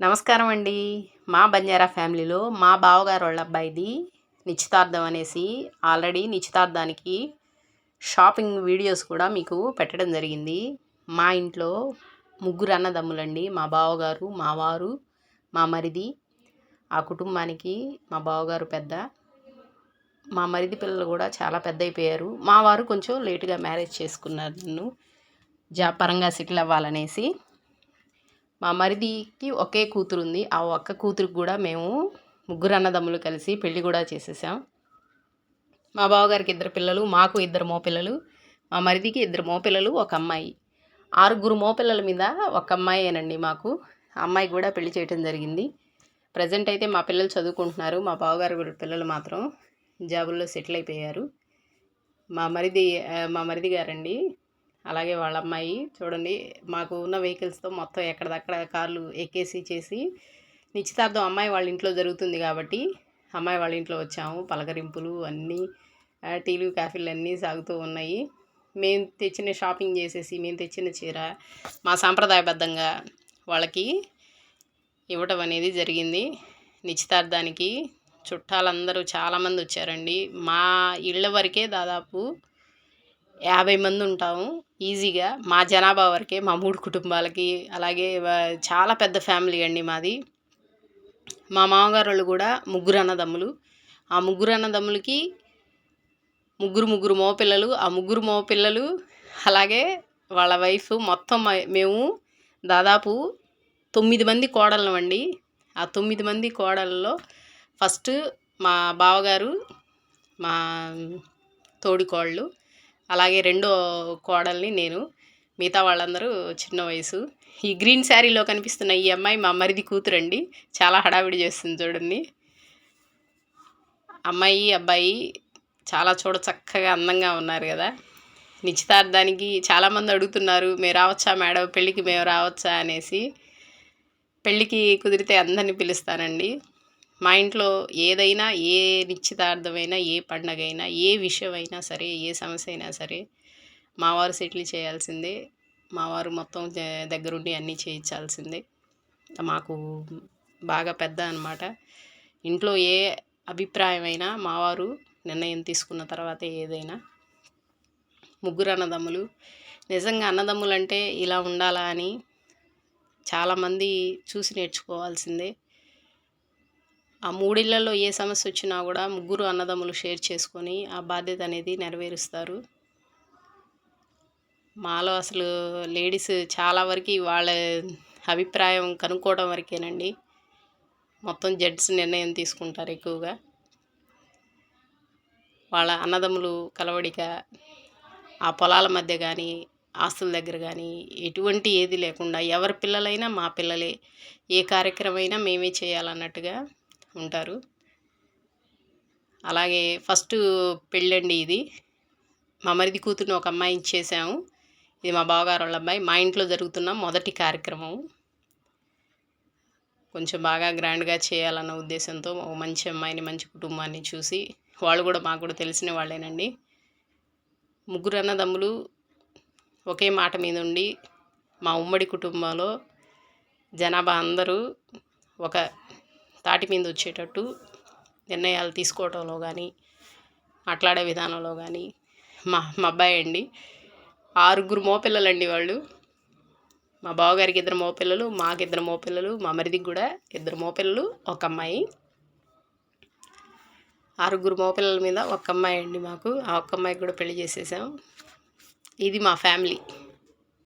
నమస్కారం అండి మా బంజారా ఫ్యామిలీలో మా బావగారు వాళ్ళ అబ్బాయిది నిశ్చితార్థం అనేసి ఆల్రెడీ నిశ్చితార్థానికి షాపింగ్ వీడియోస్ కూడా మీకు పెట్టడం జరిగింది. మా ఇంట్లో ముగ్గురు అన్నదమ్ములండి. మా బావగారు మా వారు మా మరిది ఆ కుటుంబానికి మా బావగారు పెద్ద మా మరిది పిల్లలు కూడా చాలా పెద్ద అయిపోయారు. మా వారు కొంచెం లేటుగా మ్యారేజ్ చేసుకున్నారు. నన్ను జాబ్ పరంగా సెటిల్ అవ్వాలనేసి మా మరిదికి ఒకే కూతురు ఉంది ఆ ఒక్క కూతురికి కూడా మేము ముగ్గురు అన్నదమ్ములు కలిసి పెళ్ళి కూడా చేసేసాం. మా బావగారికి ఇద్దరు పిల్లలు మాకు ఇద్దరు మోపిల్లలు మా మరిదికి ఇద్దరు మోపిల్లలు ఒక అమ్మాయి. ఆరుగురు మోపిల్లల మీద ఒక అమ్మాయేనండి మాకు. ఆ అమ్మాయి కూడా పెళ్ళి చేయటం జరిగింది. ప్రజెంట్ అయితే మా పిల్లలు చదువుకుంటున్నారు. మా బావగారు పిల్లలు మాత్రం జాబుల్లో సెటిల్ అయిపోయారు. మా మరిది మా మరిది గారండి అలాగే వాళ్ళ అమ్మాయి చూడండి మాకు ఉన్న వెహికల్స్తో మొత్తం ఎక్కడిదక్కడ కార్లు ఎక్కేసి చేసి నిశ్చితార్థం అమ్మాయి వాళ్ళ ఇంట్లో జరుగుతుంది కాబట్టి అమ్మాయి వాళ్ళ ఇంట్లో వచ్చాము. పలకరింపులు అన్నీ టీలు కాఫీలు అన్నీ సాగుతూ ఉన్నాయి. మేము తెచ్చిన షాపింగ్ చేసేసి మేము తెచ్చిన చీర మా సాంప్రదాయబద్ధంగా వాళ్ళకి ఇవ్వటం అనేది జరిగింది. నిశ్చితార్థానికి చుట్టాలందరూ చాలామంది వచ్చారండి. మా ఇళ్ళ వరకే దాదాపు యాభై మంది ఉంటాము ఈజీగా. మా జనాభా వరకే మా మూడు కుటుంబాలకి. అలాగే చాలా పెద్ద ఫ్యామిలీ అండి మాది. మా మామగారు వాళ్ళు కూడా ముగ్గురు అన్నదమ్ములు. ఆ ముగ్గురు అన్నదమ్ములకి ముగ్గురు ముగ్గురు మోపిల్లలు ఆ ముగ్గురు మోపిల్లలు అలాగే వాళ్ళ వైఫ్ మొత్తం మేము దాదాపు తొమ్మిది మంది కోడళ్ళం అండి. ఆ తొమ్మిది మంది కోడళ్ళలో ఫస్ట్ మా బావగారు మా తోడి కోళ్ళు అలాగే రెండో కోడల్ని నేను. మిగతా వాళ్ళందరూ చిన్న వయసు. ఈ గ్రీన్ శారీలో కనిపిస్తున్న ఈ అమ్మాయి మా మరిది కూతురండి. చాలా హడావిడి చేస్తుంది చూడండి. అమ్మాయి అబ్బాయి చాలా చూడ చక్కగా అందంగా ఉన్నారు కదా. నిశ్చితార్థానికి చాలామంది అడుగుతున్నారు మేము రావచ్చా మేడం? పెళ్ళికి మేము రావచ్చా? అనేసి. పెళ్ళికి కుదిరితే అందరిని పిలుస్తానండి. మా ఇంట్లో ఏదైనా ఏ నిశ్చితార్థమైనా ఏ పండగ అయినా ఏ విషయమైనా సరే ఏ సమస్య అయినా సరే మావారు సెటిల్ చేయాల్సిందే. మావారు మొత్తం ద- దగ్గరుండి అన్నీ చేయించాల్సిందే. మాకు బాగా పెద్ద అన్నమాట. ఇంట్లో ఏ అభిప్రాయమైనా మావారు నిర్ణయం తీసుకున్న తర్వాత ఏదైనా ముగ్గురు అన్నదమ్ములు నిజంగా అన్నదమ్ములు అంటే ఇలా ఉండాలా అని చాలామంది చూసి నేర్చుకోవాల్సిందే. ఆ మూడిళ్ళలో ఏ సమస్య వచ్చినా కూడా ముగ్గురు అన్నదమ్ములు షేర్ చేసుకొని ఆ బాధ్యత అనేది నెరవేరుస్తారు. మాలో అసలు లేడీస్ చాలా వరకు వాళ్ళ అభిప్రాయం కనుక్కోవడం వరకేనండి. మొత్తం జడ్స్ నిర్ణయం తీసుకుంటారు ఎక్కువగా. వాళ్ళ అన్నదమ్ములు కలవడిక ఆ పొలాల మధ్య కానీ ఆస్తుల దగ్గర కానీ ఎటువంటి ఏది లేకుండా ఎవరి పిల్లలైనా మా పిల్లలే ఏ కార్యక్రమైనా మేమే చేయాలన్నట్టుగా ఉంటారు. అలాగే ఫస్ట్ పెళ్ళండి ఇది. మా మరిది కూతురుని ఒక అమ్మాయి ఇచ్చేసాము. ఇది మా బావగారు వాళ్ళ అబ్బాయి మా ఇంట్లో జరుగుతున్న మొదటి కార్యక్రమం. కొంచెం బాగా గ్రాండ్గా చేయాలన్న ఉద్దేశంతో ఒక మంచి అమ్మాయిని మంచి కుటుంబాన్ని చూసి వాళ్ళు కూడా మాకు కూడా తెలిసిన వాళ్ళేనండి. ముగ్గురు అన్నదమ్ములు ఒకే మాట మీద ఉండి మా ఉమ్మడి కుటుంబంలో జనాభా అందరూ ఒక తాటి మీద వచ్చేటట్టు నిర్ణయాలు తీసుకోవడంలో కానీ మాట్లాడే విధానంలో కానీ మా మా అబ్బాయి అండి. ఆరుగురు మోపిల్లలండి వాళ్ళు. మా బావగారికి ఇద్దరు మోపిల్లలు మాకు ఇద్దరు మోపిల్లలు మా మరిదికి కూడా ఇద్దరు మోపిల్లలు ఒక అమ్మాయి. ఆరుగురు మోపిల్లల మీద ఒక అమ్మాయి అండి మాకు. ఆ ఒక్క అమ్మాయికి కూడా పెళ్ళి చేసేసాం. ఇది మా ఫ్యామిలీ.